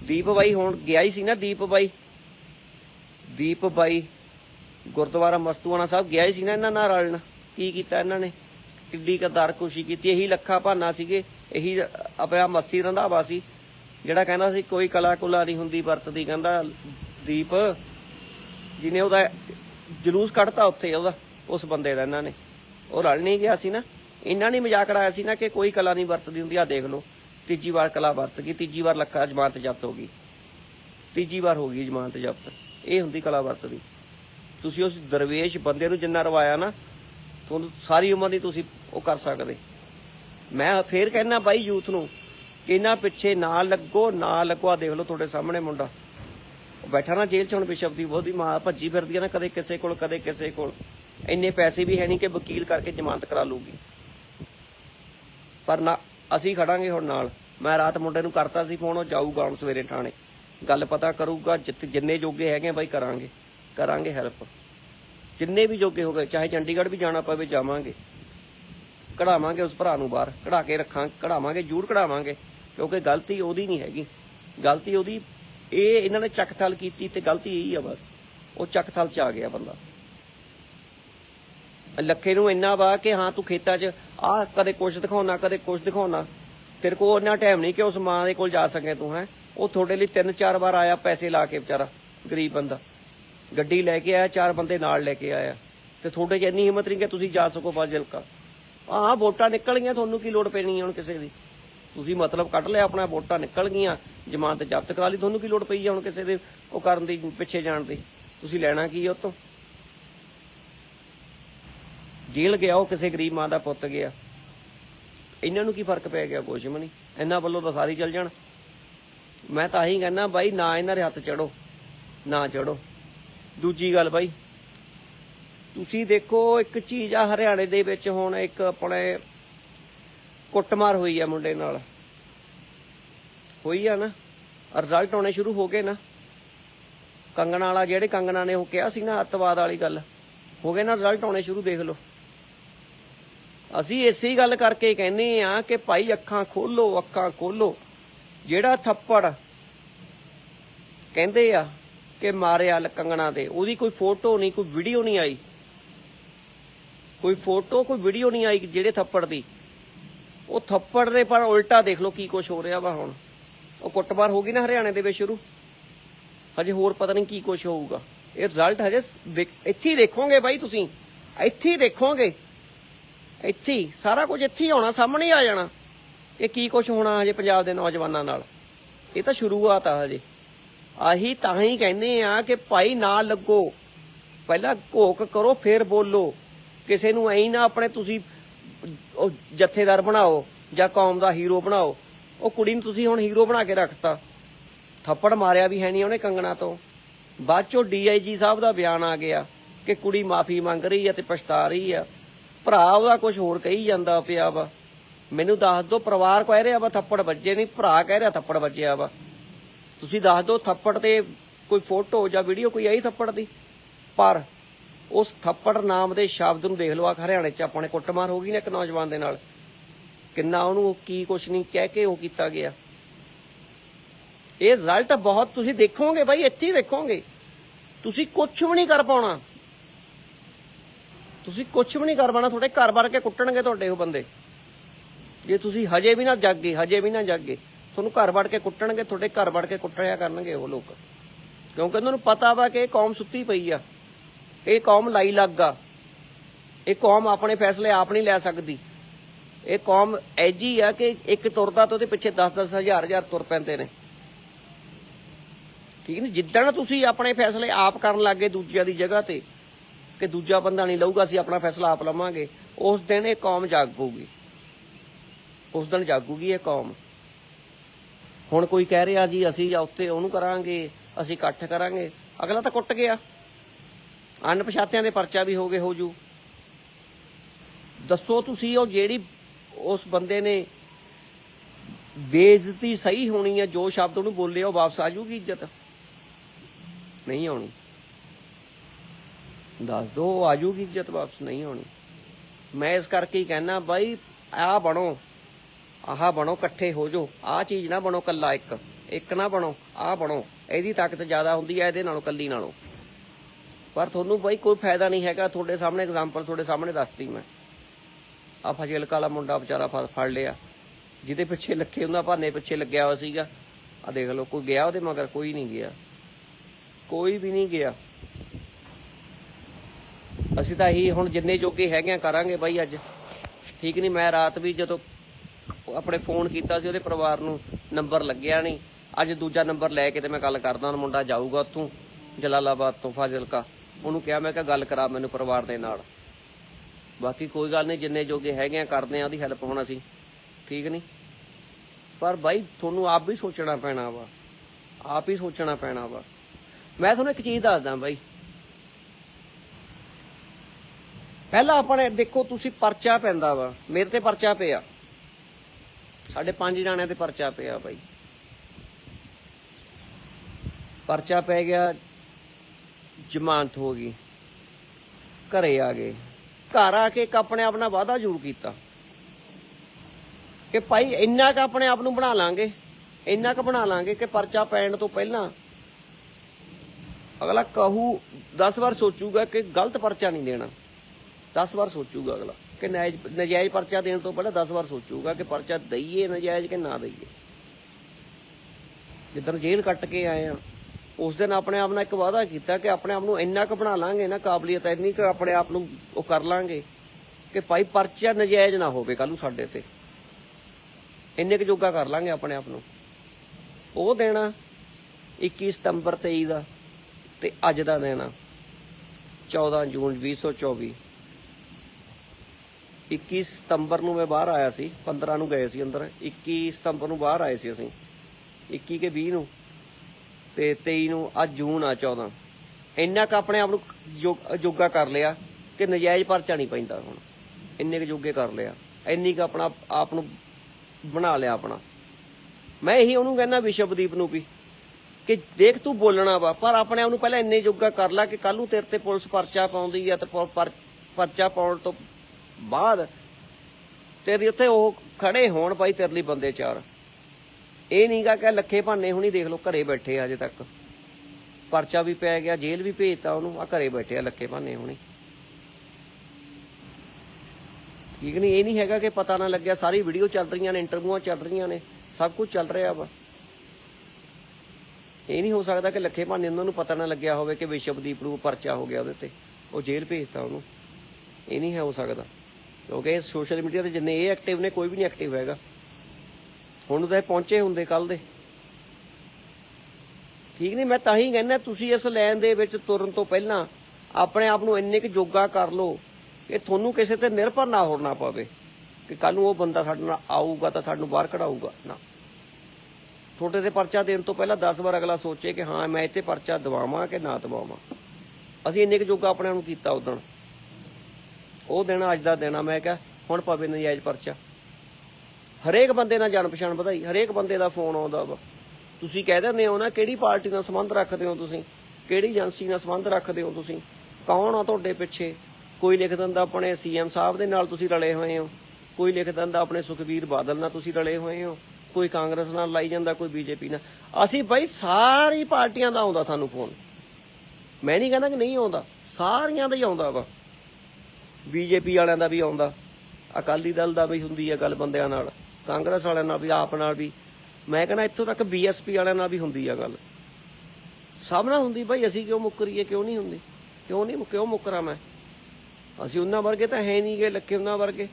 ਦੀਪ ਬਾਈ ਹੁਣ ਗਿਆ ਹੀ ਸੀ ਨਾ, ਦੀਪ ਬਾਈ। ਦੀਪ ਬਾਈ ਗੁਰਦੁਆਰਾ ਮਸਤੂਆਣਾ ਸਾਹਿਬ ਗਿਆ ਹੀ ਸੀ ਨਾ ਇਹਨਾਂ ਨਾਲ ਰਲਣ ਕੀ ਕੀਤਾ ਇਹਨਾਂ ਨੇ? ਕਿੱਡੀ ਕਦਾਰ ਖੁਸ਼ੀ ਕੀਤੀ। ਇਹੀ ਲੱਖਾ ਭਾਨਾ ਸੀਗੇ। ਇਹੀ ਆਪਣਾ ਮੱਸੀ ਰੰਧਾਵਾ ਸੀ, ਜਿਹੜਾ ਕਹਿੰਦਾ ਸੀ, ਕੋਈ ਕਲਾ ਕੁਲਾ ਨਹੀਂ ਹੁੰਦੀ ਵਰਤਦੀ। ਕਹਿੰਦਾ ਦੀਪ, ਜਿਹਨੇ ਉਹਦਾ ਜਲੂਸ ਕੱਢਤਾ ਉੱਥੇ ਉਹਦਾ, ਉਸ ਬੰਦੇ ਦਾ ਇਹਨਾਂ ਨੇ। ਉਹ ਰਲ ਨਹੀਂ ਗਿਆ ਸੀ ਨਾ। ਇਹਨਾਂ ਨੇ ਮਜ਼ਾਕ ਉਡਾਇਆ ਸੀ ਨਾ ਕਿ ਕੋਈ ਕਲਾ ਨਹੀਂ ਵਰਤਦੀ ਹੁੰਦੀ ਆ ਦੇਖ ਲਓ। ਤੀਜੀ ਵਾਰ ਕਲਾ ਵਰਤ ਗਈ, ਤੀਜੀ ਵਾਰ ਲੱਖਾ ਜ਼ਮਾਨਤ ਜ਼ਬਤ ਹੋ ਗਈ। ਤੀਜੀ ਵਾਰ ਹੋ ਗਈ ਜ਼ਮਾਨਤ ਜ਼ਬਤ। ਇਹ ਹੁੰਦੀ ਕਲਾ ਵਰਤਦੀ ਤੁਸੀਂ ਉਸ ਦਰਵੇਸ਼ ਬੰਦੇ ਨੂੰ ਜਿੰਨਾ ਰਵਾਇਆ ਨਾ, ਤੁਹਾਨੂੰ ਸਾਰੀ ਉਮਰ ਨਹੀਂ ਤੁਸੀਂ ਉਹ ਕਰ ਸਕਦੇ। ਮੈਂ ਫੇਰ ਕਹਿਣਾ ਬਾਈ ਯੂਥ ਨੂੰ ਕਿ ਇਹਨਾਂ ਪਿੱਛੇ ਨਾ ਲੱਗੋ ਨਾ ਲੱਗੋ। ਆ ਦੇਖ ਲਓ ਤੁਹਾਡੇ ਸਾਹਮਣੇ ਮੁੰਡਾ। ਬੈਠਾ ਨਾ ਜੇਲ੍ਹ ਚ ਹੁਣ ਬਿਸ਼ਪ ਦੀ, ਬਹੁਤੀ ਮਾਂ ਭੱਜੀ ਫਿਰਦੀ ਆ ਨਾ ਕਦੇ ਕਿਸੇ ਕੋਲ, ਕਦੇ ਕਿਸੇ ਕੋਲ। ਇੰਨੇ ਪੈਸੇ ਵੀ ਹੈ ਨਹੀਂ ਕਿ ਵਕੀਲ ਕਰਕੇ ਜ਼ਮਾਨਤ ਕਰਾ ਲੂਗੀ ਪਰ ਨਾ, ਅਸੀਂ ਖੜਾਂਗੇ ਹੁਣ ਨਾਲ। ਮੈਂ ਰਾਤ ਮੁੰਡੇ ਨੂੰ ਕਰਤਾ ਸੀ ਫੋਨ, ਉਹ ਜਾਊਗਾ ਹੁਣ ਸਵੇਰੇ ਥਾਣੇ ਗੱਲ ਪਤਾ ਕਰੂਗਾ ਜਿੱਥੇ ਜਿੰਨੇ ਜੋਗੇ ਹੈਗੇ ਬਾਈ ਕਰਾਂਗੇ। ਕਰਾਂਗੇ ਹੈਲਪ ਜਿੰਨੇ ਵੀ ਜੋਗੇ ਹੋ ਗਏ, ਚਾਹੇ ਚੰਡੀਗੜ੍ਹ ਵੀ ਜਾਣਾ ਪਵੇ, ਜਾਵਾਂਗੇ। ਕਢਾਵਾਂਗੇ ਉਸ ਭਰਾ ਨੂੰ ਬਾਹਰ, ਕਢਾ ਕੇ ਰੱਖਾਂ, ਕਢਾਵਾਂਗੇ, ਜ਼ਰੂਰ ਕਢਾਵਾਂਗੇ। ਕਿਉਂਕਿ ਗਲਤੀ ਉਹਦੀ ਨਹੀਂ ਹੈਗੀ। ਗਲਤੀ ਉਹਦੀ, ਇਹ ਇਹਨਾਂ ਨੇ ਚੱਕਥਲ ਕੀਤੀ ਤੇ ਗਲਤੀ ਇਹੀ ਆ ਬਸ। ਉਹ ਚੱਕਥਲ ਚ ਆ ਗਿਆ ਬੰਦਾ। ਲੱਖੇ ਨੂੰ ਇੰਨਾ ਵਾ ਕਿ ਹਾਂ ਤੂੰ ਖੇਤਾਂ 'ਚ ਆ ਕਦੇ ਕੁਛ ਦਿਖਾਉਣਾ, ਕਦੇ ਕੁਛ ਦਿਖਾਉਣਾ। ਤੇਰੇ ਕੋਲ ਉਹਨਾਂ ਟਾਈਮ ਨਹੀਂ ਕਿ ਉਸ ਮਾਂ ਦੇ ਕੋਲ ਜਾ ਸਕੇ ਤੂੰ, ਹੈ। ਉਹ ਤੁਹਾਡੇ ਲਈ ਤਿੰਨ ਚਾਰ ਵਾਰ ਆਇਆ ਪੈਸੇ ਲਾ ਕੇ ਵਿਚਾਰਾ, ਗਰੀਬ ਬੰਦਾ। ਗੱਡੀ ਲੈ ਕੇ ਆਇਆ, ਚਾਰ ਬੰਦੇ ਨਾਲ ਲੈ ਕੇ ਆਇਆ। ਤੇ ਤੁਹਾਡੇ 'ਚ ਇੰਨੀ ਹਿੰਮਤ ਨਹੀਂ ਕਿ ਤੁਸੀਂ ਜਾ ਸਕੋ ਫਾਜ਼ਿਲਕਾ ਆਹ ਵੋਟਾਂ ਨਿਕਲ ਗਈਆਂ, ਤੁਹਾਨੂੰ ਕੀ ਲੋੜ ਪੈਣੀ ਹੁਣ ਕਿਸੇ ਦੀ? ਤੁਸੀਂ ਮਤਲਬ ਕੱਢ ਲਿਆ ਆਪਣਾ, ਵੋਟਾਂ ਨਿਕਲ ਗਈਆਂ। ਜ਼ਮਾਨਤ ਜ਼ਬਤ ਕਰਾ ਲਈ, ਤੁਹਾਨੂੰ ਕੀ ਲੋੜ ਪਈ ਹੈ ਹੁਣ ਕਿਸੇ ਦੇ ਉਹ ਕਰਨ ਦੀ, ਪਿੱਛੇ ਜਾਣ ਦੀ? ਤੁਸੀਂ ਲੈਣਾ ਕੀ ਉਹ ਤੋਂ? ਜੇਲ੍ਹ ਗਿਆ, ਉਹ ਕਿਸੇ ਗਰੀਬ ਮਾਂ ਦਾ ਪੁੱਤ ਗਿਆ। ਇਹਨਾਂ ਨੂੰ ਕੀ ਫ਼ਰਕ ਪੈ ਗਿਆ ਕੁਛ ਵੀ ਨਹੀਂ। ਇਹਨਾਂ ਵੱਲੋਂ ਤਾਂ ਸਾਰੀ ਚੱਲ ਜਾਣ। ਮੈਂ ਤਾਂ ਆਹੀ ਕਹਿੰਦਾ, ਬਾਈ, ਨਾ ਇਹਨਾਂ ਦੇ ਹੱਥ ਚੜੋ, ਨਾ ਚੜੋ। ਦੂਜੀ ਗੱਲ ਬਾਈ, ਤੁਸੀਂ ਦੇਖੋ, ਇੱਕ ਚੀਜ਼ ਆ ਹਰਿਆਣੇ ਦੇ ਵਿੱਚ ਹੁਣ ਇੱਕ ਆਪਣੇ ਕੁੱਟਮਾਰ ਹੋਈ ਆ ਮੁੰਡੇ ਨਾਲ। ਹੋਈ ਆ ਨਾ। ਰਿਜ਼ਲਟ ਆਉਣੇ ਸ਼ੁਰੂ ਹੋ ਗਏ ਨਾ। ਕੰਗਣਾ ਵਾਲਾ, ਜਿਹੜੇ ਕੰਗਣਾ ਨੇ ਉਹ ਕਿਹਾ ਸੀ ਨਾ, ਅੱਤਵਾਦ ਵਾਲੀ ਗੱਲ। ਹੋ ਗਏ ਨਾ ਰਿਜ਼ਲਟ ਆਉਣੇ ਸ਼ੁਰੂ ਦੇਖ ਲਓ। ਅਸੀਂ ਇਸੇ ਗੱਲ ਕਰਕੇ ਕਹਿੰਦੇ ਆ ਕਿ ਭਾਈ ਅੱਖਾਂ ਖੋਲੋ ਅੱਖਾਂ ਖੋਲੋ। ਜਿਹੜਾ ਥੱਪੜ ਕਹਿੰਦੇ ਆ ਕਿ ਮਾਰਿਆ ਲ- ਕੰਗਣਾ ਤੇ, ਉਹਦੀ ਕੋਈ ਫੋਟੋ ਨਹੀਂ, ਕੋਈ ਵੀਡੀਓ ਨਹੀਂ ਆਈ। ਕੋਈ ਫੋਟੋ, ਕੋਈ ਵੀਡੀਓ ਨਹੀਂ ਆਈ ਜਿਹੜੇ ਥੱਪੜ ਦੀ। ਉਹ ਥੱਪੜ ਦੇ ਪਰ ਉਲਟਾ ਦੇਖ ਲਓ ਕੀ ਕੁਝ ਹੋ ਰਿਹਾ ਵਾ ਹੁਣ। ਉਹ ਕੁੱਟਮਾਰ ਹੋ ਗਈ ਨਾ ਹਰਿਆਣੇ ਦੇ ਵਿੱਚ ਸ਼ੁਰੂ। ਹਜੇ ਹੋਰ ਪਤਾ ਨਹੀਂ ਕੀ ਕੁਝ ਹੋਊਗਾ। ਇਹ ਰਿਜ਼ਲਟ ਹਜੇ ਇੱਥੇ ਦੇਖੋਗੇ ਬਾਈ ਤੁਸੀਂ। ਇੱਥੇ ਦੇਖੋਗੇ। ਇੱਥੇ ਹੀ, ਸਾਰਾ ਕੁਝ ਇੱਥੇ ਹੀ ਆਉਣਾ ਸਾਹਮਣੇ ਆ ਜਾਣਾ। ਕਿ ਕੀ ਕੁਝ ਹੋਣਾ ਹਜੇ ਪੰਜਾਬ ਦੇ ਨੌਜਵਾਨਾਂ ਨਾਲ? ਇਹ ਤਾਂ ਸ਼ੁਰੂਆਤ ਆ ਹਜੇ। ਆਹੀ ਤਾਂ ਹੀ ਕਹਿੰਦੇ ਆ ਕਿ ਭਾਈ ਨਾ ਲੱਗੋ। ਪਹਿਲਾਂ ਘੋਕ ਕਰੋ, ਫਿਰ ਬੋਲੋ। ਕਿਸੇ ਨੂੰ ਐਂ ਨਾ ਆਪਣੇ ਤੁਸੀਂ ਜਥੇਦਾਰ ਬਣਾਓ ਜਾਂ ਕੌਮ ਦਾ ਹੀਰੋ ਬਣਾਓ। ਉਹ ਕੁੜੀ ਨੂੰ ਤੁਸੀਂ ਹੁਣ ਹੀਰੋ ਬਣਾ ਕੇ ਰੱਖਤਾ। ਥੱਪੜ ਮਾਰਿਆ ਵੀ ਹੈ ਨਹੀਂ ਉਹਨੇ ਕੰਗਣਾ ਤੋਂ। ਬਾਅਦ ਚੋਂ ਡੀਆਈਜੀ ਸਾਹਿਬ ਦਾ ਬਿਆਨ ਆ ਗਿਆ ਕਿ ਕੁੜੀ ਮਾਫੀ ਮੰਗ ਰਹੀ ਹੈ ਤੇ ਪਛਤਾ ਰਹੀ ਆ। ਭਰਾ ਉਹਦਾ ਕੁਝ ਹੋਰ ਕਹੀ ਜਾਂਦਾ ਪਿਆ ਵਾ। ਮੈਨੂੰ ਦੱਸ ਦਿਓ, ਪਰਿਵਾਰ ਕਹਿ ਰਿਹਾ ਵਾ ਥੱਪੜ ਵੱਜੇ ਨਹੀਂ, ਭਰਾ ਕਹਿ ਰਿਹਾ ਥੱਪੜ ਵੱਜਿਆ ਵਾ। ਤੁਸੀਂ ਦੱਸ ਦਿਓ ਥੱਪੜ ਤੇ ਕੋਈ ਫੋਟੋ ਜਾਂ ਵੀਡੀਓ ਕੋਈ ਆਈ ਥੱਪੜ ਦੀ? ਪਰ ਉਸ ਥੱਪੜ ਨਾਮ ਦੇ ਸ਼ਬਦ ਨੂੰ ਦੇਖ ਲਓ ਆ ਹਰਿਆਣੇ ਚ ਆਪਣੇ ਕੁੱਟਮਾਰ ਹੋ ਗਈ ਨਾ ਇੱਕ ਨੌਜਵਾਨ ਦੇ ਨਾਲ। ਕਿੰਨਾ ਉਹਨੂੰ ਕੀ ਕੁਛ ਨਹੀਂ ਕਹਿ ਕੇ ਉਹ ਕੀਤਾ ਗਿਆ। ਇਹ ਰਿਜ਼ਲਟ ਬਹੁਤ ਤੁਸੀਂ ਦੇਖੋਗੇ ਬਾਈ, ਇੱਥੇ ਹੀ ਦੇਖੋਗੇ। ਤੁਸੀਂ ਕੁਝ ਵੀ ਨਹੀਂ ਕਰ ਪਾਉਣਾ। ਤੁਸੀਂ ਕੁਝ ਵੀ ਨਹੀਂ ਕਰ ਪਾਉਣਾ ਤੁਹਾਡੇ ਘਰ ਵੜ ਕੇ ਕੁੱਟਣਗੇ ਤੁਹਾਡੇ ਉਹ ਬੰਦੇ। ਜੇ ਤੁਸੀਂ ਹਜੇ ਵੀ ਨਾ ਜਾਗੇ, ਹਜੇ ਵੀ ਨਾ ਜਾਗੇ, ਤੁਹਾਨੂੰ ਘਰ ਵੜ ਕੇ ਕੁੱਟਣਗੇ, ਤੁਹਾਡੇ ਘਰ ਵੜ ਕੇ ਕੁੱਟਿਆ ਕਰਨਗੇ ਉਹ ਲੋਕ। ਕਿਉਂਕਿ ਉਹਨਾਂ ਨੂੰ ਪਤਾ ਵਾ ਕਿ ਇਹ ਕੌਮ ਸੁੱਤੀ ਪਈ ਆ। ਇਹ ਕੌਮ ਲਾਈ ਲੱਗਾ ਇਹ ਕੌਮ ਆਪਣੇ ਫੈਸਲੇ ਆਪ ਨਹੀਂ ਲੈ ਸਕਦੀ। ਇਹ ਕੌਮ ਐਜੀ ਆ ਕਿ ਇੱਕ ਤੁਰਦਾ ਤਾਂ ਉਹਦੇ ਪਿੱਛੇ 10-10 ਹਜ਼ਾਰ ਹਜ਼ਾਰ ਤੁਰ ਪੈਂਦੇ ਨੇ। ਠੀਕ ਨੇ? ਜਿੱਦਣ ਤੁਸੀਂ ਆਪਣੇ ਫੈਸਲੇ ਆਪ ਕਰਨ ਲੱਗੇ ਦੂਜਿਆਂ ਦੀ ਜਗ੍ਹਾ ਤੇ ਕਿ ਦੂਜਾ ਬੰਦਾ ਨਹੀਂ ਲਊਗਾ, ਅਸੀਂ ਆਪਣਾ ਫੈਸਲਾ ਆਪ ਲਵਾਂਗੇ। ਉਸ ਦਿਨ ਇਹ ਕੌਮ ਜਾਗ ਪਊਗੀ ਉਸ ਦਿਨ ਜਾਗੂਗੀ ਇਹ ਕੌਮ। ਹੁਣ ਕੋਈ ਕਹਿ ਰਿਹਾ ਜੀ, ਅਸੀਂ ਜਾਂ ਉੱਤੇ ਉਹਨੂੰ ਕਰਾਂਗੇ, ਅਸੀਂ ਇਕੱਠ ਕਰਾਂਗੇ, ਅਗਲਾ ਤਾਂ ਕੁੱਟ ਗਿਆ। ਅਣਪਛਾਤਿਆਂ ਦੇ ਪਰਚਾ ਵੀ ਹੋ ਗਏ, ਹੋ ਜੂ। ਦੱਸੋ ਤੁਸੀਂ ਉਹ ਜਿਹੜੀ ਉਸ ਬੰਦੇ ਨੇ ਬੇਇੱਜ਼ਤੀ ਸਹੀ ਹੋਣੀ ਹੈ, ਜੋ ਸ਼ਬਦ ਉਹਨੂੰ ਬੋਲੇ ਉਹ ਵਾਪਸ ਆ ਜੂਗੀ ਇੱਜ਼ਤ? ਨਹੀਂ ਆਉਣੀ। ਦੱਸ ਦੋ ਆਜੂਗੀ ਇੱਜ਼ਤ ਵਾਪਸ ਨਹੀਂ ਆਉਣੀ। ਮੈਂ ਇਸ ਕਰਕੇ ਹੀ ਕਹਿਣਾ ਬਾਈ, ਆ ਬਣੋ, ਆਹ ਬਣੋ, ਇਕੱਠੇ ਹੋ ਜੋ ਆ ਚੀਜ਼ ਨਾ ਬਣੋ ਕੱਲਾ ਇੱਕ ਇੱਕ ਨਾ ਬਣੋ ਆ ਬਣੋ। ਇਹਦੀ ਤਾਕਤ ਜ਼ਿਆਦਾ ਹੁੰਦੀ ਹੈ ਇਹਦੇ ਨਾਲੋਂ ਕੱਲੀ ਨਾਲੋਂ। ਪਰ ਤੁਹਾਨੂੰ ਬਾਈ ਕੋਈ ਫਾਇਦਾ ਨਹੀਂ ਹੈਗਾ, ਤੁਹਾਡੇ ਸਾਹਮਣੇ ਐਗਜ਼ਾਮਪਲ ਤੁਹਾਡੇ ਸਾਹਮਣੇ ਦੱਸਤੀ ਮੈਂ। ਆ ਫਜਲ ਕਾਲਾ ਮੁੰਡਾ ਵਿਚਾਰਾ ਫੜ ਫੜ ਲਿਆ। ਜਿਹਦੇ ਪਿੱਛੇ ਲੱਖੇ ਉਹਨਾਂ ਭਾਨੇ ਪਿੱਛੇ ਲੱਗਿਆ ਹੋਇਆ ਸੀਗਾ। ਆ ਦੇਖ ਲਓ, ਕੋਈ ਗਿਆ ਉਹਦੇ ਮਗਰ, ਕੋਈ ਨਹੀਂ ਗਿਆ। ਕੋਈ ਵੀ ਨਹੀਂ ਗਿਆ। ਅਸੀਂ ਤਾਂ ਇਹੀ ਹੁਣ ਜਿੰਨੇ ਜੋਗੇ ਹੈਗੇ ਆ ਕਰਾਂਗੇ ਬਾਈ ਅੱਜ। ਠੀਕ ਨਹੀਂ, ਮੈਂ ਰਾਤ ਵੀ ਜਦੋਂ ਆਪਣੇ ਫੋਨ ਕੀਤਾ ਸੀ ਉਹਦੇ ਪਰਿਵਾਰ ਨੂੰ, ਨੰਬਰ ਲੱਗਿਆ ਨਹੀਂ। ਅੱਜ ਦੂਜਾ ਨੰਬਰ ਲੈ ਕੇ ਤੇ ਮੈਂ ਗੱਲ ਕਰਦਾ ਹਾਂ ਮੁੰਡਾ ਜਾਊਗਾ ਉੱਥੋਂ, ਜਲਾਲਾਬਾਦ ਤੋਂ ਫਾਜ਼ਿਲਕਾ। ਉਹਨੂੰ ਕਿਹਾ, ਮੈਂ ਕਿਹਾ, ਗੱਲ ਕਰਾ ਮੈਨੂੰ ਪਰਿਵਾਰ ਦੇ ਨਾਲ। ਬਾਕੀ ਕੋਈ ਗੱਲ ਨਹੀਂ, ਜਿੰਨੇ ਜੋਗੇ ਹੈਗੇ ਆ, ਕਰਦੇ ਆ, ਉਹਦੀ ਹੈਲਪ ਹੋਣਾ ਸੀ ਠੀਕ ਨਹੀਂ? ਪਰ ਬਾਈ, ਤੁਹਾਨੂੰ ਆਪ ਵੀ ਸੋਚਣਾ ਪੈਣਾ ਵਾ। ਆਪ ਹੀ ਸੋਚਣਾ ਪੈਣਾ ਵਾ। ਮੈਂ ਤੁਹਾਨੂੰ ਇੱਕ ਚੀਜ਼ ਦੱਸਦਾ ਬਾਈ। ਪਹਿਲਾਂ ਆਪਣੇ, ਦੇਖੋ ਤੁਸੀਂ ਪਰਚਾ ਪੈਂਦਾ ਵਾ, ਮੇਰੇ ਤੇ ਪਰਚਾ ਪਿਆ। ਸਾਡੇ ਪੰਜ ਜਾਣਿਆਂ ਤੇ ਪਰਚਾ ਪਿਆ ਭਾਈ ਪਰਚਾ ਪੈ ਗਿਆ, ਜ਼ਮਾਨਤ ਹੋ ਗਈ। ਘਰੇ ਆ ਗਏ। ਘਰ ਆ ਕੇ ਇੱਕ ਆਪਣੇ ਆਪ ਨਾਲ ਵਾਅਦਾ ਜ਼ਰੂਰ ਕੀਤਾ ਕਿ ਭਾਈ ਇੰਨਾ ਕ ਆਪਣੇ ਆਪ ਨੂੰ ਬਣਾ ਲਾਂਗੇ, ਇੰਨਾ ਕ ਬਣਾ ਲਾਂਗੇ ਕਿ ਪਰਚਾ ਪੈਣ ਤੋਂ ਪਹਿਲਾਂ ਅਗਲਾ ਕਹੂ 10 ਵਾਰ ਸੋਚੂਗਾ ਕਿ ਗਲਤ ਪਰਚਾ ਨਹੀਂ ਦੇਣਾ। 10 ਵਾਰ ਸੋਚੂਗਾ ਅਗਲਾ ਕਿ ਨਾਇਜ ਨਜਾਇਜ਼ ਪਰਚਾ ਦੇਣ ਤੋਂ ਪਹਿਲਾਂ 10 ਵਾਰ ਸੋਚੂਗਾ ਕਿ ਪਰਚਾ ਦਈਏ ਨਜਾਇਜ਼ ਕਿ ਨਾ ਦਈਏ। ਜਿੱਦਣ ਜੇਲ੍ਹ ਕੱਟ ਕੇ ਆਏ ਆ, ਉਸ ਦਿਨ ਆਪਣੇ ਆਪ ਨਾਲ ਇੱਕ ਵਾਅਦਾ ਕੀਤਾ ਕਿ ਆਪਣੇ ਆਪ ਨੂੰ ਇੰਨਾ ਕੁ ਬਣਾ ਲਾਂਗੇ ਨਾ ਕਾਬਲੀਅਤ ਇੰਨੀ ਕੁ ਆਪਣੇ ਆਪ ਨੂੰ ਉਹ ਕਰ ਲਾਂਗੇ ਕਿ ਭਾਈ ਪਰਚਾ ਨਜਾਇਜ਼ ਨਾ ਹੋਵੇ ਕੱਲੂ ਸਾਡੇ ਤੇ। ਇੰਨੇ ਕੁ ਜੋਗਾ ਕਰ ਲਾਂਗੇ ਆਪਣੇ ਆਪ ਨੂੰ। ਉਹ ਦੇਣਾ 21 ਸਤੰਬਰ 23 ਦਾ ਤੇ ਅੱਜ ਦਾ ਦੇਣਾ 14 ਜੂਨ 2024 21 ਸਤੰਬਰ ਨੂੰ ਮੈਂ ਬਾਹਰ ਆਇਆ ਸੀ 15 ਨੂੰ ਗਏ ਸੀ ਅੰਦਰ। 21 ਸਤੰਬਰ ਨੂੰ ਬਾਹਰ ਆਏ ਸੀ ਅਸੀਂ। 21 ਕੇ 20 ਨੂੰ ਤੇ 23 ਨੂੰ ਅੱਜ ਜੂਨ ਆ 14 ਇੰਨਾ ਕ ਆਪਣੇ ਆਪ ਨੂੰ ਯੋਗ- ਕਰ ਲਿਆ ਕਿ ਨਜਾਇਜ਼ ਪਰਚਾ ਨਹੀਂ ਪੈਂਦਾ ਹੁਣ। ਇੰਨੇ ਕ ਜੋਗੇ ਕਰ ਲਿਆ। ਇੰਨੀ ਕ ਆਪਣਾ ਆਪ ਨੂੰ ਬਣਾ ਲਿਆ ਆਪਣਾ। ਮੈਂ ਇਹੀ ਉਹਨੂੰ ਕਹਿੰਦਾ ਵਿਸ਼ਵਦੀਪ ਨੂੰ ਵੀ ਕਿ ਦੇਖ ਤੂੰ ਬੋਲਣਾ ਵਾ, ਪਰ ਆਪਣੇ ਆਪ ਨੂੰ ਪਹਿਲਾਂ ਇੰਨੇ ਯੋਗਾ ਕਰ ਲੈ ਕਿ ਕੱਲ ਨੂੰ ਤੇਰੇ ਤੇ ਪੁਲਿਸ ਪਰਚਾ ਪਾਉਂਦੀ ਆ ਤੇ ਪਰਚਾ ਪਾਉਣ ਤੋਂ ਬਾਅਦ ਤੇਰੀ ਉੱਥੇ ਉਹ ਖੜੇ ਹੋਣ ਭਾਈ ਤੇਰੇ ਲਈ ਬੰਦੇ ਚਾਰ। ਇਹ ਨਹੀਂਗਾ ਕਿ ਲੱਖੇ ਭਾਨੇ ਹੁਣੀ ਦੇਖ ਲਓ, ਘਰੇ ਬੈਠੇ ਆ ਅਜੇ ਤੱਕ। ਪਰਚਾ ਵੀ ਪੈ ਗਿਆ, ਜੇਲ੍ਹ ਵੀ ਭੇਜਤਾ ਉਹਨੂੰ, ਆ ਘਰੇ ਬੈਠੇ ਆ ਲੱਖੇ ਭਾਨੇ ਹੁਣੀ। ਠੀਕ ਨਹੀਂ ਇਹ ਨਹੀਂ ਹੈਗਾ ਕਿ ਪਤਾ ਨਾ ਲੱਗਿਆ, ਸਾਰੀ ਵੀਡੀਓ ਚੱਲ ਰਹੀਆਂ ਨੇ ਇੰਟਰਵਿਊਆਂ ਚੱਲ ਰਹੀਆਂ ਨੇ, ਸਭ ਕੁਝ ਚੱਲ ਰਿਹਾ ਵਾ। ਇਹ ਨਹੀਂ ਹੋ ਸਕਦਾ ਕਿ ਲੱਖੇ ਭਾਨੇ ਉਹਨਾਂ ਨੂੰ ਪਤਾ ਨਾ ਲੱਗਿਆ ਹੋਵੇ ਕਿ ਵਿਸ਼ਵਦੀਪ ਨੂੰ ਪਰਚਾ ਹੋ ਗਿਆ ਉਹਦੇ ਤੇ। ਉਹ ਜੇਲ੍ਹ ਭੇਜਤਾ ਉਹਨੂੰ। ਇਹ ਨਹੀਂ ਹੈ ਹੋ ਸਕਦਾ। ਕਿਉਂਕਿ ਸੋਸ਼ਲ ਮੀਡੀਆ ਤੇ ਜਿੰਨੇ ਇਹ ਐਕਟਿਵ ਨੇ, ਕੋਈ ਵੀ ਨਹੀਂ ਐਕਟਿਵ ਹੈਗਾ। ਹੁਣ ਤਾਂ ਇਹ ਪਹੁੰਚੇ ਹੁੰਦੇ ਕੱਲ ਦੇ। ਠੀਕ ਨਹੀਂ, ਮੈਂ ਤਾਂ ਹੀ ਕਹਿੰਦਾ, ਤੁਸੀਂ ਇਸ ਲਾਈਨ ਦੇ ਵਿੱਚ ਤੁਰਨ ਤੋਂ ਪਹਿਲਾਂ ਆਪਣੇ ਆਪ ਨੂੰ ਇੰਨੇ ਕੁ ਜੋਗਾ ਕਰ ਲਓ ਕਿ ਤੁਹਾਨੂੰ ਕਿਸੇ ਤੇ ਨਿਰਭਰ ਨਾ ਹੋਣਾ ਪਵੇ ਕਿ ਕੱਲ ਨੂੰ ਉਹ ਬੰਦਾ ਸਾਡੇ ਨਾਲ ਆਊਗਾ ਤਾਂ ਸਾਨੂੰ ਬਾਹਰ ਕਢਾਊਗਾ। ਨਾ। ਤੁਹਾਡੇ ਤੇ ਪਰਚਾ ਦੇਣ ਤੋਂ ਪਹਿਲਾਂ 10 ਵਾਰ ਅਗਲਾ ਸੋਚੇ ਕਿ ਹਾਂ, ਮੈਂ ਇੱਥੇ ਪਰਚਾ ਦਵਾਵਾਂ ਕਿ ਨਾ ਦਵਾਵਾਂ। ਅਸੀਂ ਇੰਨੇ ਕੁ ਜੋਗਾ ਆਪਣੇ ਆਪ ਨੂੰ ਕੀਤਾ ਉਦੋਂ। ਉਹ ਦਿਨ ਅੱਜ ਦਾ ਦਿਨ ਆ ਮੈਂ ਕਿਹਾ, ਹੁਣ ਪਵੇ ਨਜਾਇਜ਼ ਪਰਚਾ। ਹਰੇਕ ਬੰਦੇ ਨਾਲ ਜਾਣ ਪਛਾਣ ਵਧਾਈ, ਹਰੇਕ ਬੰਦੇ ਦਾ ਫੋਨ ਆਉਂਦਾ ਵਾ। ਤੁਸੀਂ ਕਹਿ ਦਿੰਦੇ ਹੋ ਨਾ, ਕਿਹੜੀ ਪਾਰਟੀ ਨਾਲ ਸੰਬੰਧ ਰੱਖਦੇ ਹੋ ਤੁਸੀਂ? ਕਿਹੜੀ ਏਜੰਸੀ ਨਾਲ ਸੰਬੰਧ ਰੱਖਦੇ ਹੋ ਤੁਸੀਂ? ਕੌਣ ਆ ਤੁਹਾਡੇ ਪਿੱਛੇ? ਕੋਈ ਲਿਖ ਦਿੰਦਾ ਆਪਣੇ ਸੀਐਮ ਸਾਹਿਬ ਦੇ ਨਾਲ ਤੁਸੀਂ ਰਲੇ ਹੋਏ ਹੋ। ਕੋਈ ਲਿਖ ਦਿੰਦਾ ਆਪਣੇ ਸੁਖਬੀਰ ਬਾਦਲ ਨਾਲ ਤੁਸੀਂ ਰਲੇ ਹੋਏ ਹੋ। ਕੋਈ ਕਾਂਗਰਸ ਨਾਲ ਲਾਈ ਜਾਂਦਾ, ਕੋਈ ਬੀਜੇਪੀ ਨਾਲ। ਅਸੀਂ ਬਾਈ ਸਾਰੀ ਪਾਰਟੀਆਂ ਦਾ ਆਉਂਦਾ ਸਾਨੂੰ ਫੋਨ। ਮੈਂ ਨਹੀਂ ਕਹਿੰਦਾ ਕਿ ਨਹੀਂ ਆਉਂਦਾ। ਸਾਰੀਆਂ ਦਾ ਹੀ ਆਉਂਦਾ ਵਾ। ਬੀਜੇਪੀ ਵਾਲਿਆਂ ਦਾ ਵੀ ਆਉਂਦਾ। ਅਕਾਲੀ ਦਲ ਦਾ ਵੀ ਹੁੰਦੀ ਹੈ ਗੱਲ ਬੰਦਿਆਂ ਨਾਲ। ਕਾਂਗਰਸ ਵਾਲਿਆਂ ਨਾਲ ਵੀ, ਆਪ ਨਾਲ ਵੀ। ਮੈਂ ਕਹਿੰਦਾ ਇੱਥੋਂ ਤੱਕ ਬੀਐਸਪੀ ਵਾਲਿਆਂ ਨਾਲ ਵੀ ਹੁੰਦੀ ਆ ਗੱਲ। ਸਭ ਨਾਲ ਹੁੰਦੀ ਭਾਈ ਅਸੀਂ ਕਿਉਂ ਮੁੱਕਰੀਏ ਕਿਉਂ ਨਹੀਂ ਹੁੰਦੀ? ਕਿਉਂ ਨਹੀਂ ਕਿਉਂ ਮੁੱਕਰਾਂ ਮੈਂ? ਅਸੀਂ ਉਹਨਾਂ ਵਰਗੇ ਤਾਂ ਹੈ ਨਹੀਂ ਗੇ ਲੱਕੇ ਉਹਨਾਂ ਵਰਗੇ।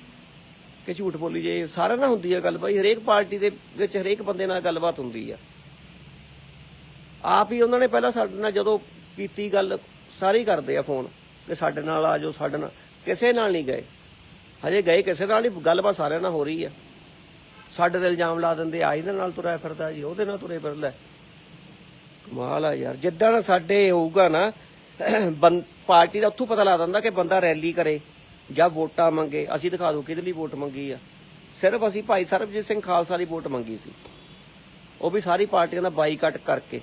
ਕਿ ਝੂਠ ਬੋਲੀ ਜੇ ਸਾਰਿਆਂ ਨਾਲ ਹੁੰਦੀ ਆ ਗੱਲ ਭਾਈ ਹਰੇਕ ਪਾਰਟੀ ਦੇ ਵਿੱਚ ਹਰੇਕ ਬੰਦੇ ਨਾਲ ਗੱਲਬਾਤ ਹੁੰਦੀ ਆ। ਆਪ ਹੀ ਉਹਨਾਂ ਨੇ ਪਹਿਲਾਂ ਸਾਡੇ ਨਾਲ ਜਦੋਂ ਕੀਤੀ ਗੱਲ, ਸਾਰੇ ਹੀ ਕਰਦੇ ਆ ਫੋਨ। ਕਿ ਸਾਡੇ ਨਾਲ ਆ ਜਾਓ, ਸਾਡੇ ਨਾਲ ਕਿਸੇ ਨਾਲ ਨਹੀਂ ਗਏ। ਹਜੇ ਗਏ ਕਿਸੇ ਨਾਲ ਨਹੀਂ, ਗੱਲਬਾਤ ਸਾਰਿਆਂ ਨਾਲ ਹੋ ਰਹੀ ਆ। ਸਾਡੇ ਤੇ ਇਲਜ਼ਾਮ ਲਾ ਦਿੰਦੇ, ਆ ਇਹਦੇ ਨਾਲ ਤੁਰਿਆ ਫਿਰਦਾ ਜੀ, ਉਹਦੇ ਨਾਲ ਤੁਰੇ ਫਿਰਦਾ। ਕਮਾਲ ਆ ਯਾਰ, ਜਿੱਦਾਂ ਸਾਡੇ ਹੋਊਗਾ ਨਾ ਪਾਰਟੀ ਦਾ ਉੱਥੋਂ ਪਤਾ ਲਾ ਦਿੰਦਾ ਕਿ ਬੰਦਾ ਰੈਲੀ ਕਰੇ ਜਾਂ ਵੋਟਾਂ ਮੰਗੇ। ਅਸੀਂ ਦਿਖਾ ਦੋ ਕਿਹਦੇ ਲਈ ਵੋਟ ਮੰਗੀ ਆ। ਸਿਰਫ ਅਸੀਂ ਭਾਈ ਸਰਬਜੀਤ ਸਿੰਘ ਖਾਲਸਾ ਦੀ ਵੋਟ ਮੰਗੀ ਸੀ। ਉਹ ਵੀ ਸਾਰੀ ਪਾਰਟੀਆਂ ਦਾ ਬਾਈਕਾਟ ਕਰਕੇ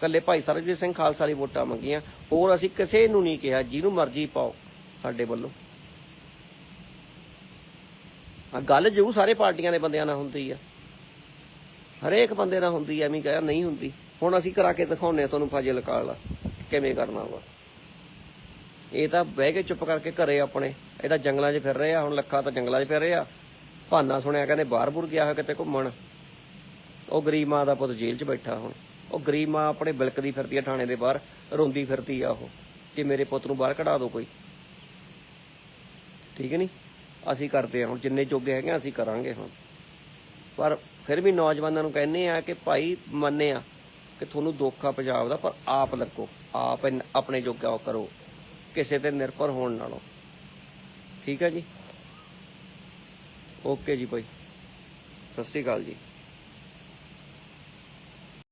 ਕੱਲੇ ਭਾਈ ਸਰਬਜੀਤ ਸਿੰਘ ਖਾਲਸਾ ਦੀ ਵੋਟਾਂ ਮੰਗੀਆਂ। ਹੋਰ ਅਸੀਂ ਕਿਸੇ ਨੂੰ ਨਹੀਂ ਕਿਹਾ, ਜਿਹਨੂੰ ਮਰਜ਼ੀ ਪਾਓ। ਸਾਡੇ ਵੱਲੋਂ। ਆ ਗੱਲ ਜੂ ਸਾਰੇ ਪਾਰਟੀਆਂ ਦੇ ਬੰਦਿਆਂ ਨਾਲ ਹੁੰਦੀ ਆ। ਹਰੇਕ ਬੰਦੇ ਨਾਲ ਹੁੰਦੀ ਐ ਐਵੇਂ ਕਹਿਆ ਨਹੀਂ ਹੁੰਦੀ। ਹੁਣ ਅਸੀਂ ਕਰਾ ਕੇ ਦਿਖਾਉਨੇ ਆ ਤੁਹਾਨੂੰ ਫਾਜ਼ਿਲ ਕਾਲਾ ਕਿਵੇਂ ਕਰਨਾ ਵਾ। ਇਹ ਤਾਂ ਬਹਿ ਕੇ ਚੁੱਪ ਕਰਕੇ ਘਰੇ ਆਪਣੇ, ਇਹ ਤਾਂ ਜੰਗਲਾਂ 'ਚ ਫਿਰ ਰਹੇ ਆ, ਹੁਣ ਲੱਖਾ ਤਾਂ ਜੰਗਲਾਂ 'ਚ ਫਿਰ ਰਿਹਾ ਭਾਨਾ ਸੁਣਿਆ ਕਹਿੰਦੇ ਬਾਹਰ ਬੁਰ ਗਿਆ ਹੋਇਆ ਕਿਤੇ ਘੁੰਮਣ। ਉਹ ਗਰੀਬ ਮਾਂ ਦਾ ਪੁੱਤ ਜੇਲ੍ਹ 'ਚ ਬੈਠਾ ਹੁਣ। ਉਹ ਗਰੀਬ ਮਾਂ ਆਪਣੇ ਬਿਲਕਦੀ ਫਿਰਦੀ ਆ ਥਾਣੇ ਦੇ ਬਾਹਰ, ਰੋਂਦੀ ਫਿਰਦੀ ਆ ਉਹ, ਕਿ ਮੇਰੇ ਪੁੱਤ ਨੂੰ ਬਾਹਰ ਕਢਾ ਦਿਓ ਕੋਈ। ਠੀਕ ਨਹੀਂ? ਅਸੀਂ ਕਰਦੇ ਹਾਂ ਹੁਣ, ਜਿੰਨੇ ਜੋਗੇ ਹੈਗੇ ਆ, ਅਸੀਂ ਕਰਾਂਗੇ ਹੁਣ। ਪਰ ਫਿਰ ਵੀ ਨੌਜਵਾਨਾਂ ਨੂੰ ਕਹਿੰਨੇ ਆ ਕਿ ਭਾਈ ਮੰਨੇ ਮੰਨਿਆ ਕਿ ਤੁਹਾਨੂੰ ਦੁੱਖ ਆ ਪੰਜਾਬ ਦਾ, ਪਰ ਆਪ ਲੱਗੋ, ਆਪ ਇਨ- ਆਪਣੇ ਜੋਗਾ ਉਹ ਕਰੋ। ਕਿਸੇ ਤੇ ਨਿਰਭਰ ਹੋਣ ਨਾਲੋਂ। ਠੀਕ ਹੈ ਜੀ? ਓਕੇ ਜੀ ਭਾਈ ਸਤਿ ਸ਼੍ਰੀ ਅਕਾਲ ਜੀ।